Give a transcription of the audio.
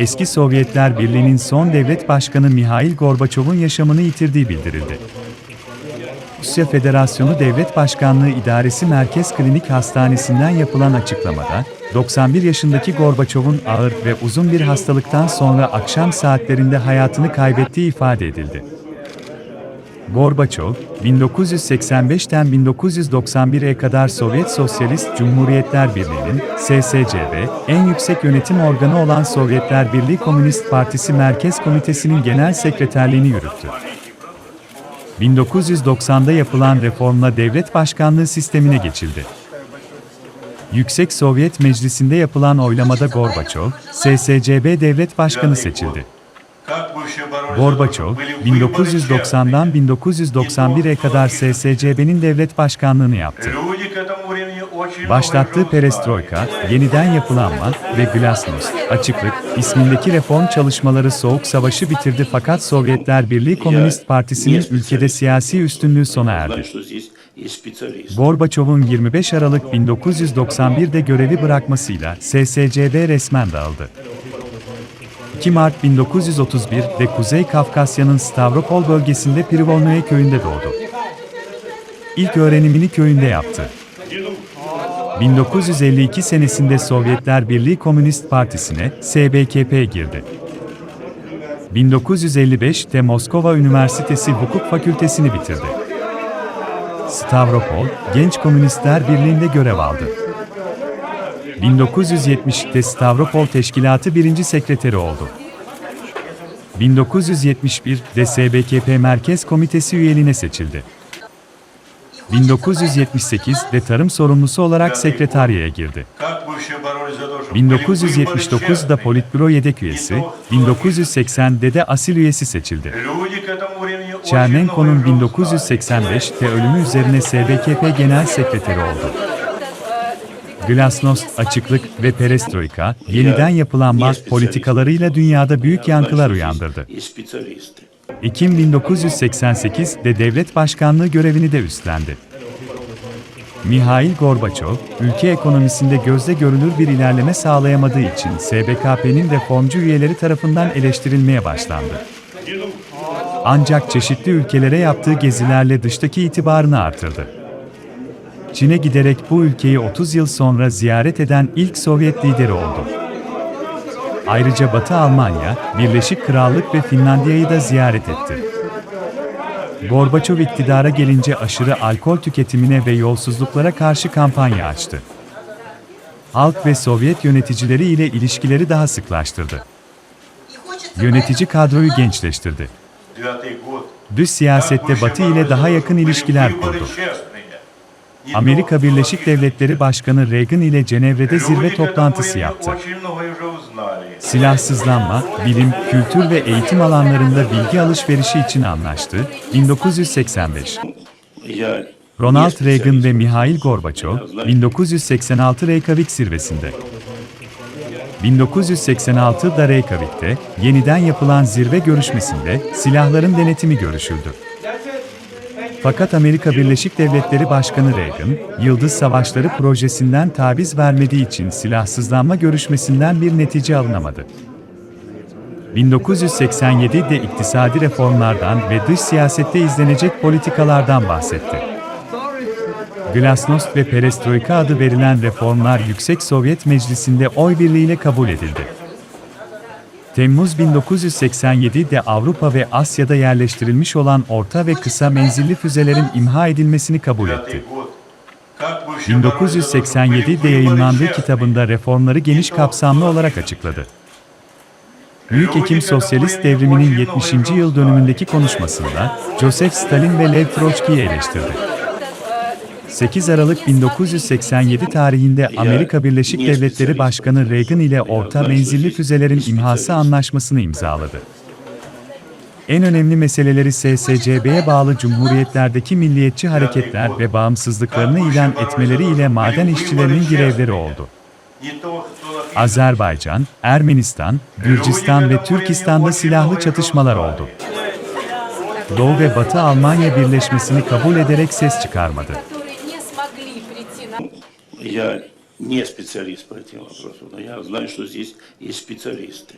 eski Sovyetler Birliği'nin son devlet başkanı Mihail Gorbaçov'un yaşamını yitirdiği bildirildi. Rusya Federasyonu Devlet Başkanlığı İdaresi Merkez Klinik Hastanesi'nden yapılan açıklamada, 91 yaşındaki Gorbaçov'un ağır ve uzun bir hastalıktan sonra akşam saatlerinde hayatını kaybettiği ifade edildi. Gorbaçov, 1985'ten 1991'e kadar Sovyet Sosyalist Cumhuriyetler Birliği'nin, SSCB, en yüksek yönetim organı olan Sovyetler Birliği Komünist Partisi Merkez Komitesi'nin genel sekreterliğini yürüttü. 1990'da yapılan reformla devlet başkanlığı sistemine geçildi. Yüksek Sovyet Meclisi'nde yapılan oylamada Gorbaçov, SSCB devlet başkanı seçildi. Gorbaçov, 1990'dan 1991'e kadar SSCB'nin devlet başkanlığını yaptı. Başlattığı perestroika, yeniden yapılanma ve glasnost, açıklık, ismindeki reform çalışmaları Soğuk Savaşı bitirdi fakat Sovyetler Birliği Komünist Partisi'nin ülkede siyasi üstünlüğü sona erdi. Gorbaçov'un 25 Aralık 1991'de görevi bırakmasıyla SSCB resmen dağıldı. 2 Mart 1931'de Kuzey Kafkasya'nın Stavropol bölgesinde Privolnoye köyünde doğdu. İlk öğrenimini köyünde yaptı. 1952 senesinde Sovyetler Birliği Komünist Partisi'ne, SBKP girdi. 1955'te Moskova Üniversitesi Hukuk Fakültesini bitirdi. Stavropol, Genç Komünistler Birliği'nde görev aldı. 1970'te Stavropol Teşkilatı birinci sekreteri oldu. 1971'de SBKP Merkez Komitesi üyeliğine seçildi. 1978'de tarım sorumlusu olarak sekreteriyeye girdi. 1979'da Politbüro yedek üyesi, 1980'de de asil üyesi seçildi. Çernenko'nun 1985'te ölümü üzerine SBKP Genel Sekreteri oldu. Glasnost, açıklık ve perestroika, yeniden yapılanma politikalarıyla dünyada büyük yankılar uyandırdı. Ekim 1988'de devlet başkanlığı görevini de üstlendi. Mihail Gorbaçov, ülke ekonomisinde gözle görülür bir ilerleme sağlayamadığı için SBKP'nin reformcu üyeleri tarafından eleştirilmeye başlandı. Ancak çeşitli ülkelere yaptığı gezilerle dıştaki itibarını artırdı. Çin'e giderek bu ülkeyi 30 yıl sonra ziyaret eden ilk Sovyet lideri oldu. Ayrıca Batı Almanya, Birleşik Krallık ve Finlandiya'yı da ziyaret etti. Gorbaçov iktidara gelince aşırı alkol tüketimine ve yolsuzluklara karşı kampanya açtı. Halk ve Sovyet yöneticileri ile ilişkileri daha sıklaştırdı. Yönetici kadroyu gençleştirdi. Dış siyasette Batı ile daha yakın ilişkiler kurdu. Amerika Birleşik Devletleri Başkanı Reagan ile Cenevre'de zirve toplantısı yaptı. Silahsızlanma, bilim, kültür ve eğitim alanlarında bilgi alışverişi için anlaştı. 1985. Ronald Reagan ve Mihail Gorbaçov, 1986 Reykjavik zirvesinde. 1986'da Reykjavik'te, yeniden yapılan zirve görüşmesinde silahların denetimi görüşüldü. Fakat Amerika Birleşik Devletleri Başkanı Reagan, Yıldız Savaşları projesinden taviz vermediği için silahsızlanma görüşmesinden bir netice alınamadı. 1987'de iktisadi reformlardan ve dış siyasette izlenecek politikalardan bahsetti. Glasnost ve Perestroika adı verilen reformlar Yüksek Sovyet Meclisi'nde oy birliğiyle kabul edildi. Temmuz 1987'de Avrupa ve Asya'da yerleştirilmiş olan orta ve kısa menzilli füzelerin imha edilmesini kabul etti. 1987'de yayınlandığı kitabında reformları geniş kapsamlı olarak açıkladı. Büyük Ekim Sosyalist Devriminin 70. yıl dönümündeki konuşmasında Joseph Stalin ve Lev Troçki'yi eleştirdi. 8 Aralık 1987 tarihinde Amerika Birleşik Devletleri Başkanı Reagan ile orta menzilli füzelerin imhası anlaşmasını imzaladı. En önemli meseleleri SSCB'ye bağlı cumhuriyetlerdeki milliyetçi hareketler ve bağımsızlıklarını ilan etmeleri ile maden işçilerinin girevleri oldu. Azerbaycan, Ermenistan, Gürcistan ve Türkistan'da silahlı çatışmalar oldu. Doğu ve Batı Almanya birleşmesini kabul ederek ses çıkarmadı. Я не специалист по этим вопросам, но я знаю, что здесь есть специалисты.